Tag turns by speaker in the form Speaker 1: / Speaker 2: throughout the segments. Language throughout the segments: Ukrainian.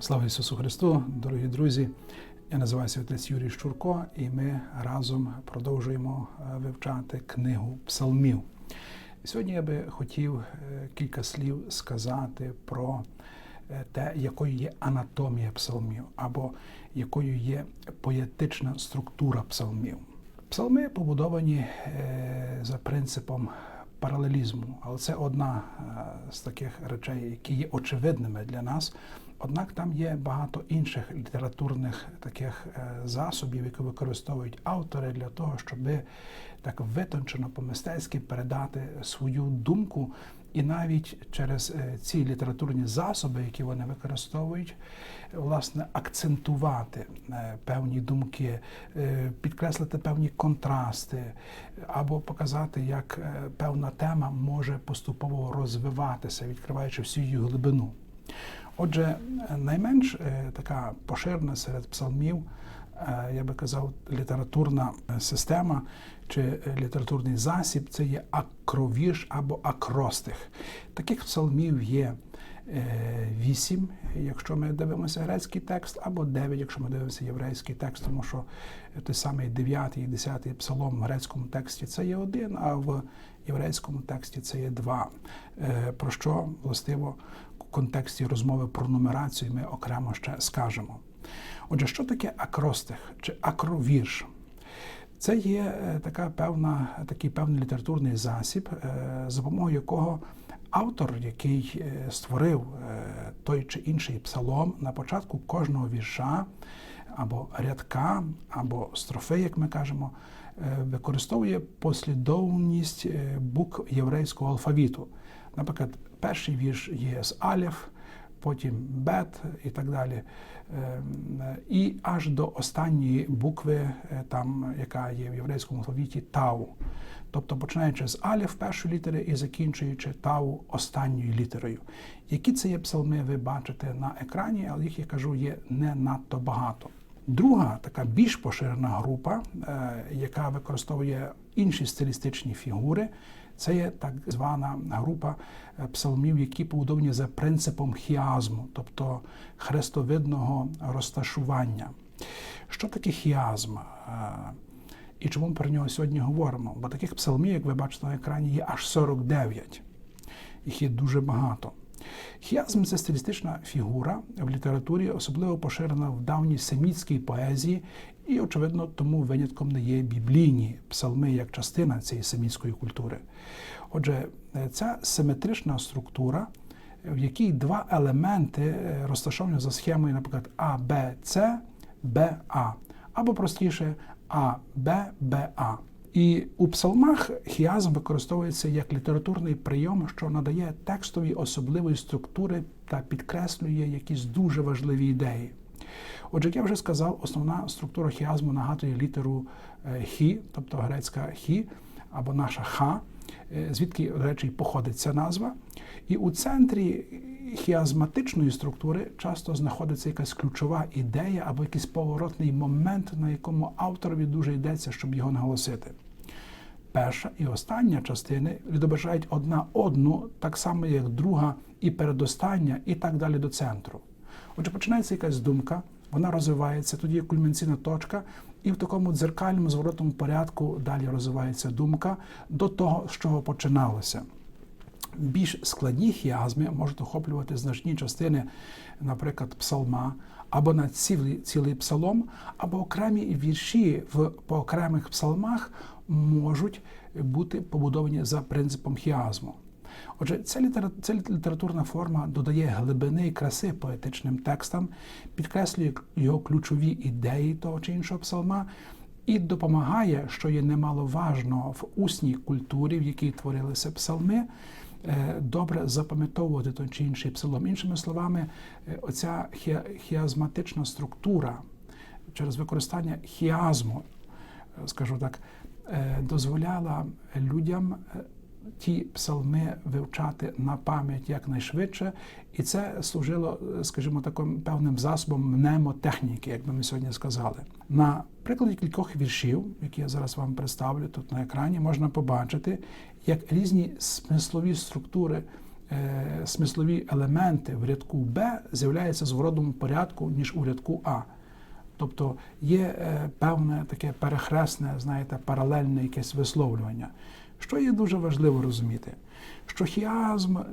Speaker 1: Слава Ісусу Христу, дорогі друзі! Я називаюся отець Юрій Щурко, і ми разом продовжуємо е, вивчати книгу псалмів. Сьогодні я би хотів е, кілька слів сказати про е, те, якою є анатомія псалмів, або якою є поетична структура псалмів. Псалми побудовані за принципом паралелізму, але це одна е, з таких речей, які є очевидними для нас. Однак там є багато інших літературних таких е, засобів, які використовують автори для того, щоб так витончено по-мистецьки передати свою думку, і навіть через е, ці літературні засоби, які вони використовують, власне, акцентувати е, певні думки, е, підкреслити певні контрасти, або показати, як певна тема може поступово розвиватися, відкриваючи всю її глибину. Отже, найменш така поширена серед псалмів, я би казав, літературна е, система чи е, літературний засіб це є акровірш або акростих. Таких псалмів є е, вісім, якщо ми дивимося грецький текст, або дев'ять, якщо ми дивимося єврейський текст, тому що той самий дев'ятий і десятий псалом в грецькому тексті це є один, а в єврейському тексті це є два. Е, Про що властиво в контексті розмови про нумерацію ми окремо ще скажемо. Отже, що таке акростих чи акровірш? Це є е, така певна, такий певний літературний засіб, е, за допомогою якого автор, який е, створив той чи інший псалом, на початку кожного вірша або рядка, або строфи, як ми кажемо, використовує послідовність букв єврейського алфавіту. Наприклад, перший вірш є з алів, потім бет і так далі. Ем, І аж до останньої букви, е, там, яка є в єврейському алфавіті, тау. Тобто починаючи з алів першої літери і закінчуючи тау останньою літерою. Які це є псалми, ви бачите на екрані, але їх я кажу є не надто багато. Друга така більш поширена група, е, яка використовує інші стилістичні фігури, це є так звана група е, псалмів, які побудовані за принципом хіазму, тобто хрестовидного розташування. Що таке хіазм? Е, І чому ми про нього сьогодні говоримо? Бо таких псалмів, як ви бачите на екрані, є аж 49. Їх є дуже багато. Хіазм це стилістична фігура в літературі, особливо поширена в давній семітській поезії, і, очевидно, тому винятком не є біблійні псалми як частина цієї семітської культури. Отже, е, ця симетрична структура, в якій два елементи е, розташовані за схемою, наприклад, А, Б, С, Б, А, або простіше А, Б, Б, А. І у псалмах хіазм використовується як літературний прийом, що надає текстові особливої структури та підкреслює якісь дуже важливі ідеї. Отже, як я вже сказав, основна структура хіазму нагадує літеру е, хі, тобто грецька хі або наша ха, е, звідки, до речі, походить ця назва. І у центрі хіазматичної структури часто знаходиться якась ключова ідея або якийсь поворотний момент, на якому авторові дуже йдеться, щоб його наголосити. Перша і остання частини відображають одна одну, так само, як друга і передостання, і так далі до центру. Отже, починається якась думка, вона розвивається, тоді є кульмінаційна точка, і в такому дзеркальному зворотному порядку далі розвивається думка до того, з чого починалося. Більш складні хіазми можуть охоплювати значні частини, наприклад, псалма, або на цілий, цілий псалом, або окремі вірші в по окремих псалмах можуть бути побудовані за принципом хіазму. Отже, ця, літера... ця літературна форма додає глибини і краси поетичним текстам, підкреслює його ключові ідеї того чи іншого псалма і допомагає, що є немаловажно в усній культурі, в якій творилися псалми, е, добре запам'ятовувати той чи інший псалом. Іншими словами, е, оця хі- хіазматична структура через використання хіазму, е, скажу так, дозволяла людям е, ті псалми вивчати на пам'ять якнайшвидше, і це служило, е, скажімо, таким певним засобом мнемотехніки, як би ми сьогодні сказали. На прикладі кількох віршів, які я зараз вам представлю тут на екрані, можна побачити, як різні смислові структури е, смислові елементи в рядку Б з'являються з родовому порядку, ніж у рядку А. Тобто є е, певне таке перехресне, знаєте, паралельне якесь висловлювання. Що є дуже важливо розуміти, що хіазм е,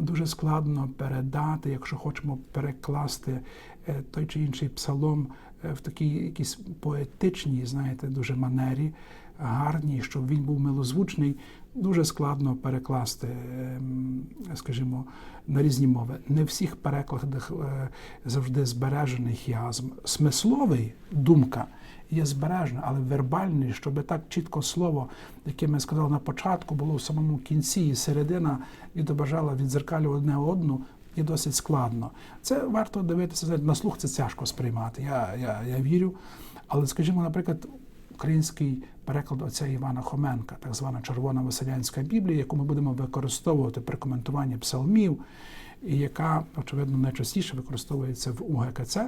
Speaker 1: дуже складно передати, якщо хочемо перекласти е, той чи інший псалом в такій якійсь поетичній, знаєте, дуже манері, гарній, щоб він був милозвучний, дуже складно перекласти, ем, скажімо, на різні мови. Не в всіх перекладах е, завжди збережений хіазм. Смисловий думка є збережена, але вербальний, щоб так чітко слово, яке ми сказали на початку, було в самому кінці, і середина відображала відзеркалювати одне одну. І досить складно. Це варто дивитися на слух, це тяжко сприймати. Я, я, я вірю. Але, скажімо, наприклад, український переклад отця Івана Хоменка, так звана Червона Василянська Біблія, яку ми будемо використовувати при коментуванні псалмів, і яка, очевидно, найчастіше використовується в УГКЦ.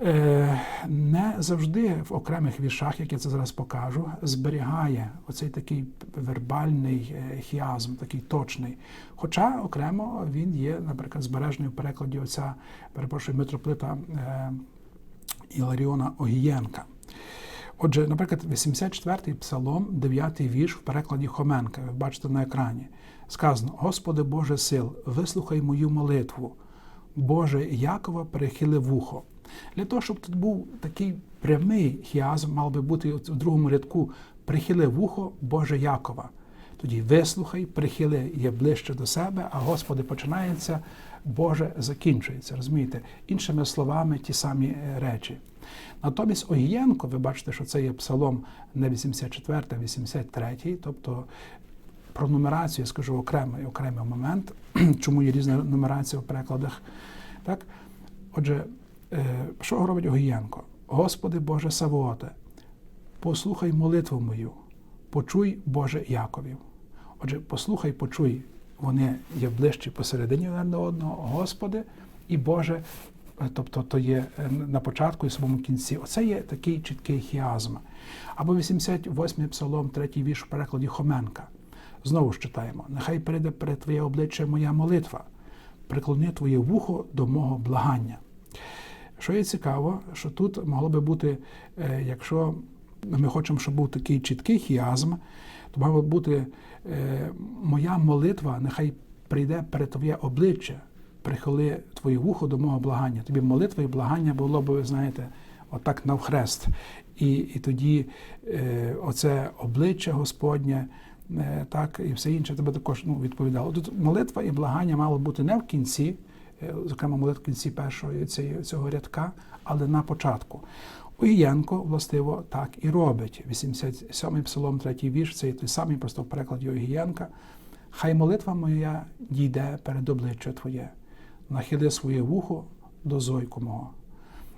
Speaker 1: Е, Не завжди в окремих віршах, як я це зараз покажу, зберігає оцей такий вербальний е, хіазм, такий точний. Хоча окремо він є, наприклад, збережений в перекладі отця, перепрошую, митрополита е, Іларіона Огієнка. Отже, наприклад, 84-й псалом, 9-й вірш в перекладі Хоменка, ви бачите на екрані. Сказано: Господи Боже сил, вислухай мою молитву. Боже Якова перехили вухо. Для того, щоб тут був такий прямий хіазм, мав би бути в другому рядку прихили вухо Боже Якова. Тоді вислухай, прихили є ближче до себе, а Господи починається, Боже закінчується. Розумієте? Іншими словами, ті самі е, речі. Натомість Огієнко, ви бачите, що це є псалом не 84, а 83, тобто про нумерацію я скажу окремий окремий момент, чому є різна нумерація в перекладах. Так? Отже, е, що робить Огієнко? Господи Боже Савооте, послухай молитву мою, почуй Боже Яковів. Отже, послухай, почуй, вони є ближчі посередині один до одного, Господи і Боже тобто то є е, на початку і самому кінці. Оце є такий чіткий хіазм. Або 88-й псалом, третій вірш в перекладі Хоменка. Знову ж читаємо: нехай прийде перед Твоє обличчя моя молитва, приклони Твоє вухо до мого благання. Що є цікаво, що тут могло би бути, е, якщо ми хочемо, щоб був такий чіткий хіазм, то мало бути е, моя молитва, нехай прийде перед Твоє обличчя прихили твоє вухо до мого благання. Тобі молитва і благання було б, ви знаєте, отак навхрест. І і тоді е, оце обличчя Господнє, е, так, і все інше тебе також ну, відповідало. Тут молитва і благання мало бути не в кінці, е, зокрема, молитва в кінці першого цього рядка, але на початку. Огієнко, властиво, так і робить. 87-й псалом, 3 вірш, це той самий просто в перекладі Огієнка. Хай молитва моя дійде перед обличчя Твоє нахили своє вухо до зойку мого.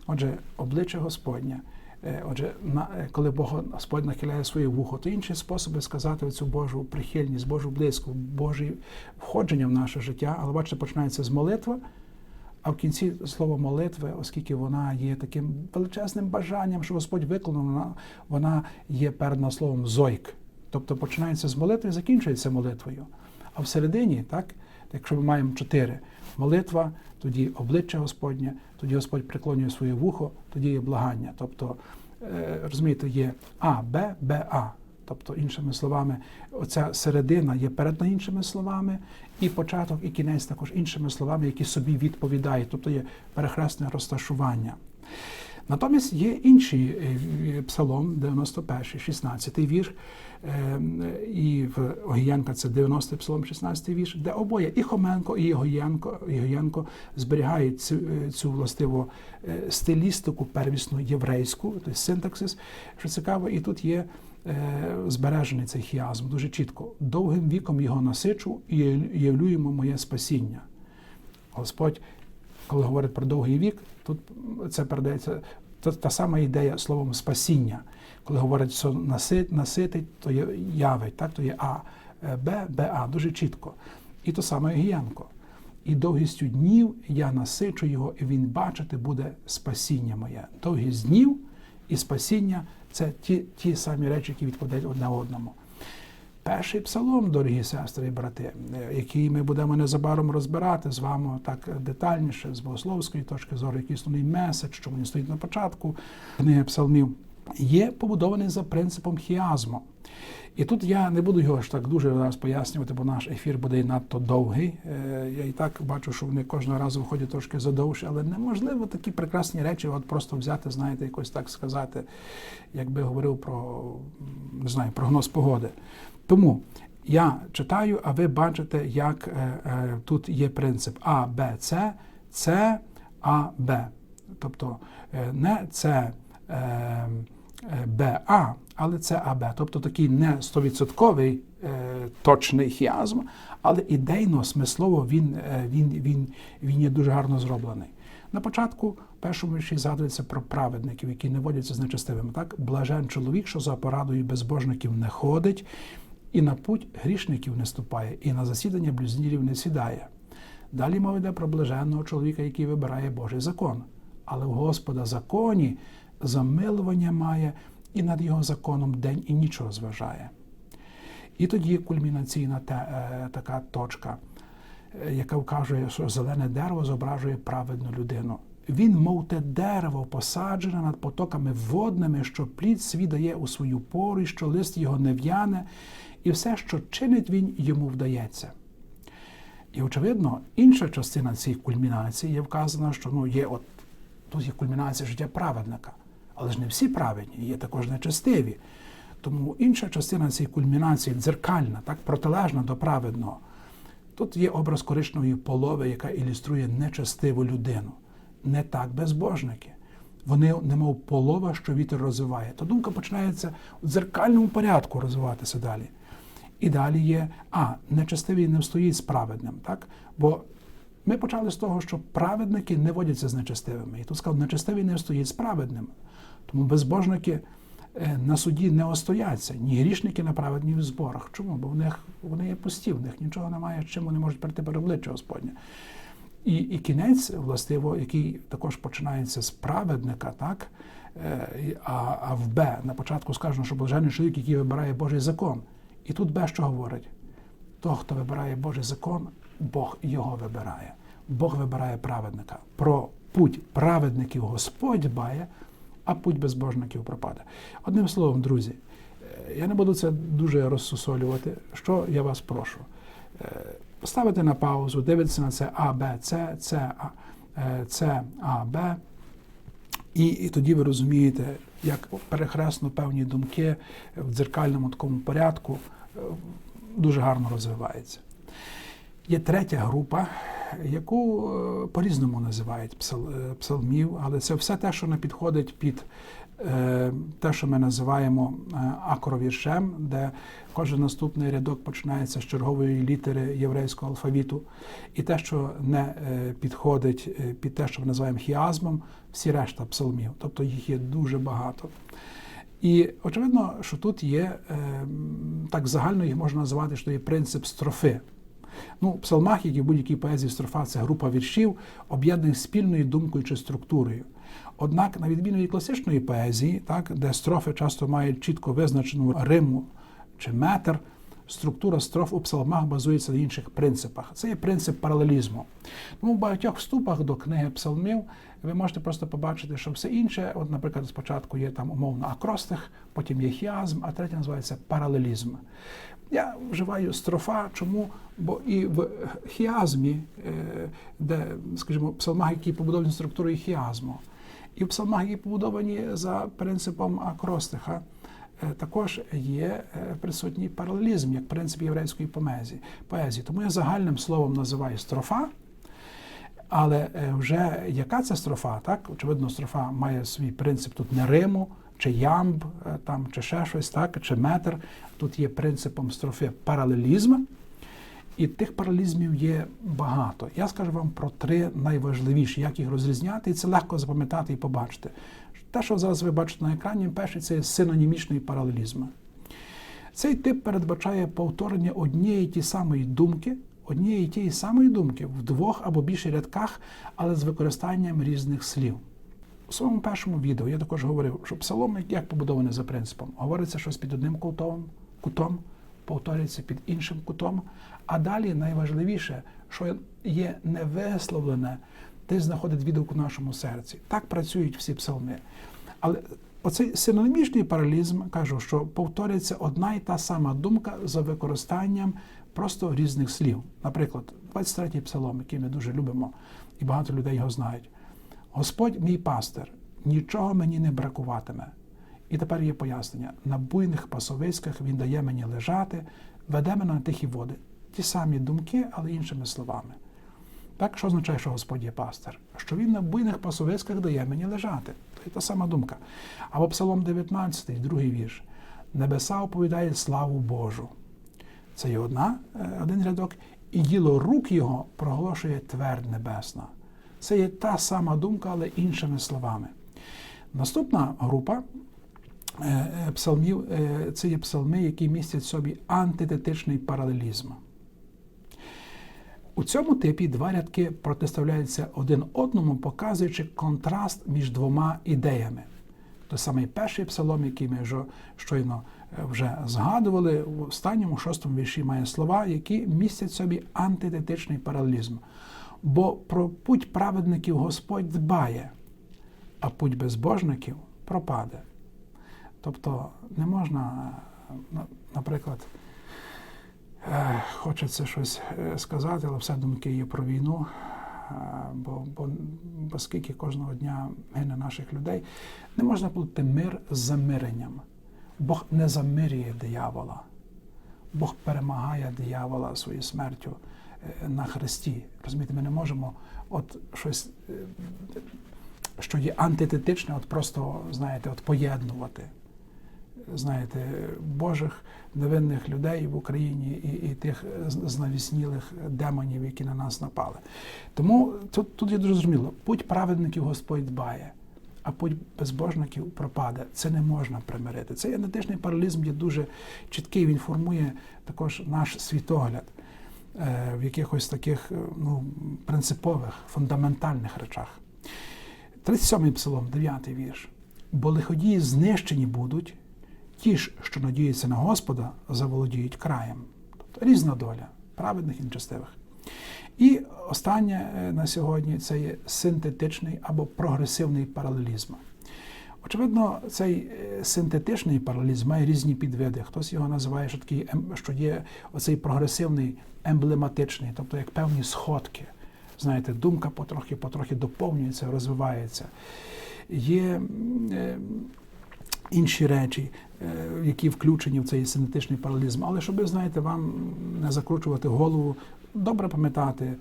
Speaker 1: Отже, обличчя Господнє. Е, отже, е, коли Бог Господь нахиляє своє вухо, то інші способи сказати цю Божу прихильність, Божу близьку, Боже входження в наше життя, але бачите, починається з молитви, а в кінці слово молитви, оскільки вона є таким величезним бажанням, що Господь виконав, вона, вона є перед словом зойк. Тобто починається з молитви і закінчується молитвою. А всередині, так, якщо ми маємо чотири молитва, тоді обличчя Господнє, тоді Господь приклонює своє вухо, тоді є благання. Тобто, е, розумієте, є А, Б, Б, А. Тобто, іншими словами, оця середина є перед іншими словами, і початок, і кінець також іншими словами, які собі відповідають, тобто є перехресне розташування. Натомість є інший е, псалом, 91, 16 вірш, ем, і в Огієнка це 90 псалом, 16 вірш, де обоє і Хоменко, і Огієнко, зберігають цю, е, цю властиву е, стилістику первісну єврейську, тобто синтаксис, що цікаво, і тут є. Збережений цей хіазм дуже чітко. Довгим віком його насичу і явлюємо моє спасіння. Господь коли говорить про довгий вік, тут це передається та, та сама ідея словом спасіння. Коли говорить, що насит, наситить, то є явить, так, то є А, е, Б, Б, А, дуже чітко. І то саме Гіянко. І довгістю днів я насичу його, і він бачити буде спасіння моє. Довгість днів і спасіння це ті ті самі речі, які відповідають одне одному. Перший псалом, дорогі сестри і брати, е, який ми будемо незабаром розбирати з вами так детальніше, з богословської точки зору, який основний меседж, що він стоїть на початку книги псалмів, є побудований за принципом хіазму. І тут я не буду його ж так дуже зараз пояснювати, бо наш ефір буде і надто довгий. Е, Я і так бачу, що вони кожного разу виходять трошки задовше, але неможливо такі прекрасні речі от просто взяти, знаєте, якось так сказати, якби говорив про не знаю, прогноз погоди. Тому я читаю, а ви бачите, як е, е, тут є принцип А, Б, С, С, А, Б. Тобто е, не С. Е, БА, але це АБ. Тобто такий не 100% е, точний хіазм, але ідейно, смислово він, е, він, він, він є дуже гарно зроблений. На початку першому вірші згадується про праведників, які не водяться з нечестивими. Так, блажен чоловік, що за порадою безбожників не ходить, і на путь грішників не ступає, і на засідання блюзнірів не сідає. Далі мова йде про блаженного чоловіка, який вибирає Божий закон. Але в Господа законі замилування має і над його законом день і нічого зважає. І тоді кульмінаційна те, е, така точка, е, яка вказує, що зелене дерево зображує праведну людину. Він, мов те дерево, посаджене над потоками водними, що плід свій дає у свою пору, і що лист його не в'яне, і все, що чинить він, йому вдається. І, очевидно, інша частина цієї кульмінації є вказана, що ну, є от тут є кульмінація життя праведника. Але ж не всі праведні, є також нечестиві. Тому інша частина цієї кульмінації дзеркальна, так протилежна до праведного. Тут є образ коричневої полови, яка ілюструє нечестиву людину. Не так безбожники. Вони, немов полова, що вітер розвиває. То думка починається у дзеркальному порядку розвиватися далі. І далі є, а, нечестивий не встоїть з праведним. так? Бо ми почали з того, що праведники не водяться з нечестивими. І тут сказав, нечестивий не встоїть з праведним. Тому безбожники е, на суді не остояться, ні грішники на праведні в зборах. Чому? Бо в них вони є пусті, в них нічого немає, чим вони можуть прийти перед обличчя Господнє. І і кінець, властиво, який також починається з праведника, так? Е, а а в Б на початку сказано, що блаженний чоловік, який вибирає Божий закон. І тут Б що говорить? Того, хто вибирає Божий закон, Бог його вибирає. Бог вибирає праведника. Про путь праведників Господь дбає, а путь безбожників пропаде. Одним словом, друзі, е, я не буду це дуже розсусолювати. Що я вас прошу? Е, поставити на паузу, дивитися на це А, Б, С, С, А, е, С, А, Б. І, і тоді ви розумієте, як перехресно певні думки в дзеркальному такому порядку дуже гарно розвиваються. Є третя група, яку е, по-різному називають е, псалмів, але це все те, що не підходить під е, те, що ми називаємо акровіршем, де кожен наступний рядок починається з чергової літери єврейського алфавіту, і те, що не підходить під те, що ми називаємо хіазмом, всі решта псалмів, тобто їх є дуже багато. І очевидно, що тут є так загально їх можна називати, що є принцип строфи. Ну, псалмах, як і будь-якій поезії строфа, це група віршів, об'єднаних спільною думкою чи структурою. Однак, на відміну від класичної поезії, так, де строфи часто мають чітко визначену риму чи метр, структура строф у псалмах базується на інших принципах. Це є принцип паралелізму. Тому в багатьох вступах до книги псалмів ви можете просто побачити, що все інше, от, наприклад, спочатку є там умовно акростих, потім є хіазм, а третє називається паралелізм. Я вживаю строфа, чому? Бо і в хіазмі, е, де, скажімо, псалмах, які побудовані структурою хіазму, і в псалмах, які побудовані за принципом акростиха, також є е, присутній паралелізм як принцип єврейської поезії. Тому я загальним словом називаю строфа. Але вже яка це строфа? Так, очевидно, строфа має свій принцип тут не Риму, чи ямб, е, там, чи ще щось, так, чи метр. Тут є принципом строфи паралелізм. І тих паралізмів є багато. Я скажу вам про три найважливіші, як їх розрізняти, і це легко запам'ятати і побачити. Те, що зараз ви бачите на екрані, перший це синонімічний паралелізм. Цей тип передбачає повторення однієї ті самої думки, однієї тієї самої думки в двох або більше рядках, але з використанням різних слів. У своєму першому відео я також говорив, що псалом як побудований за принципом. Говориться щось під одним кутом, кутом повторюється під іншим кутом. А далі найважливіше, що є невисловлене, десь знаходить відгук у нашому серці. Так працюють всі псалми. Але оцей синонімічний паралізм кажу, що повторюється одна і та сама думка за використанням просто різних слів. Наприклад, 23-й псалом, який ми дуже любимо, і багато людей його знають. Господь мій пастир, нічого мені не бракуватиме. І тепер є пояснення: на буйних пасовиськах він дає мені лежати, веде мене на тихі води. Ті самі думки, але іншими словами. Так, що означає, що Господь є пастир? Що він на буйних пасовиськах дає мені лежати. Є та сама думка. Або Псалом 19, другий вірш. Небеса оповідають славу Божу. Це є одна, е, один рядок, і діло рук його проголошує твердь небесна. Це є та сама думка, але іншими словами. Наступна група е, е, псалмів це є псалми, які містять в собі антитетичний паралелізм. У цьому типі два рядки протиставляються один одному, показуючи контраст між двома ідеями. Той самий перший псалом, який ми вже щойно е, вже згадували, в останньому шостому вірші має слова, які містять собі антитетичний паралелізм. Бо про путь праведників Господь дбає, а путь безбожників пропаде. Тобто не можна, е, наприклад, хочеться щось е, сказати, але все думки є про війну. е, Бо, бо, бо скільки кожного дня гине наших людей, не можна плутати мир з замиренням. Бог не замирює диявола. Бог перемагає диявола своєю смертю е, на хресті. Розумієте, ми не можемо от щось, що є антитетичне, от просто, знаєте, от поєднувати. Знаєте, Божих невинних людей в Україні і, і тих знавіснілих демонів, які на нас напали. Тому тут, тут є зрозуміло, путь праведників Господь дбає, а путь безбожників пропаде. Це не можна примирити. Цей античний паралізм є дуже чіткий, він формує також наш світогляд е, в якихось таких е, ну, принципових, фундаментальних речах. 37-й псалом, 9-й вірш. Бо лиходії знищені будуть, ті ж, що надіються на Господа, заволодіють краєм. Тобто різна доля праведних і нечестивих. І останнє е, на сьогодні це є синтетичний або прогресивний паралелізм. Очевидно, цей е, синтетичний паралелізм має різні підвиди. Хтось його називає, що, такий, ем- що є оцей прогресивний, емблематичний, тобто як певні сходки. Знаєте, думка потрохи потрохи доповнюється, розвивається. Є е, інші речі, е, які включені в цей синтетичний паралелізм. Але щоб, знаєте, вам не закручувати голову, добре пам'ятати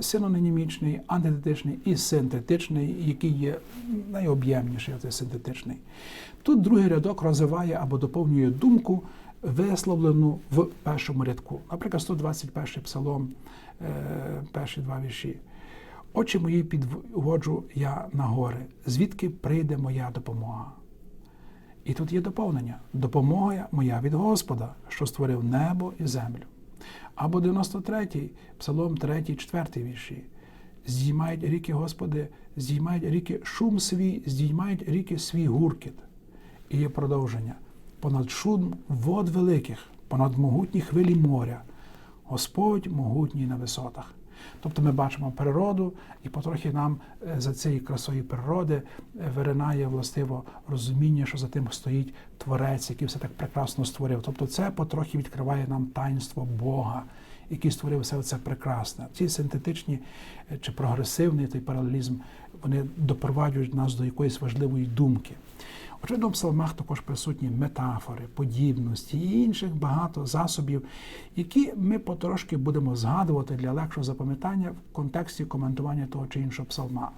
Speaker 1: синонімічний, антитетичний і синтетичний, який є найоб'ємніший, оцей синтетичний. Тут другий рядок розвиває або доповнює думку, висловлену в першому рядку. Наприклад, 121 псалом, е, перші два вірші. Очі мої підводжу я на гори, звідки прийде моя допомога. І тут є доповнення: допомога моя від Господа, що створив небо і землю. Або 93-й, Псалом 3, 4 вірші. Здіймають ріки, Господи, здіймають ріки шум свій, здіймають ріки свій гуркіт. І є продовження. Понад шум вод великих, понад могутні хвилі моря. Господь могутній на висотах. Тобто ми бачимо природу, і потрохи нам е, за цією красою природи е, виринає властиво розуміння, що за тим стоїть Творець, який все так прекрасно створив. Тобто це потрохи відкриває нам таїнство Бога, який створив все це прекрасне. Ці синтетичні е, чи прогресивний той паралелізм, вони допроваджують нас до якоїсь важливої думки. Очевидно, в псалмах також присутні метафори, подібності і інших багато засобів, які ми потрошки будемо згадувати для легшого запам'ятання в контексті коментування того чи іншого псалма.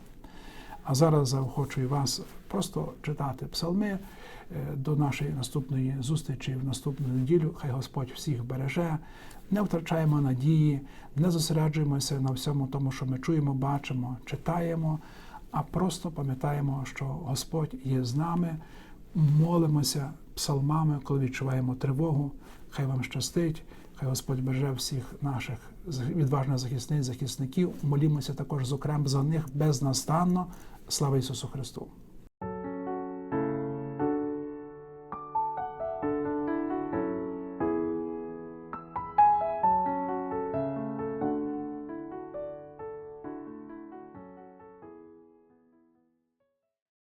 Speaker 1: А зараз заохочую вас просто читати псалми е, до нашої наступної зустрічі в наступну неділю. Хай Господь всіх береже. Не втрачаємо надії, не зосереджуємося на всьому тому, що ми чуємо, бачимо, читаємо, а просто пам'ятаємо, що Господь є з нами, молимося псалмами, коли відчуваємо тривогу. Хай вам щастить, хай Господь береже всіх наших відважних захисниць, захисників. Молімося також, зокрема, за них безнастанно. Слава Ісусу Христу!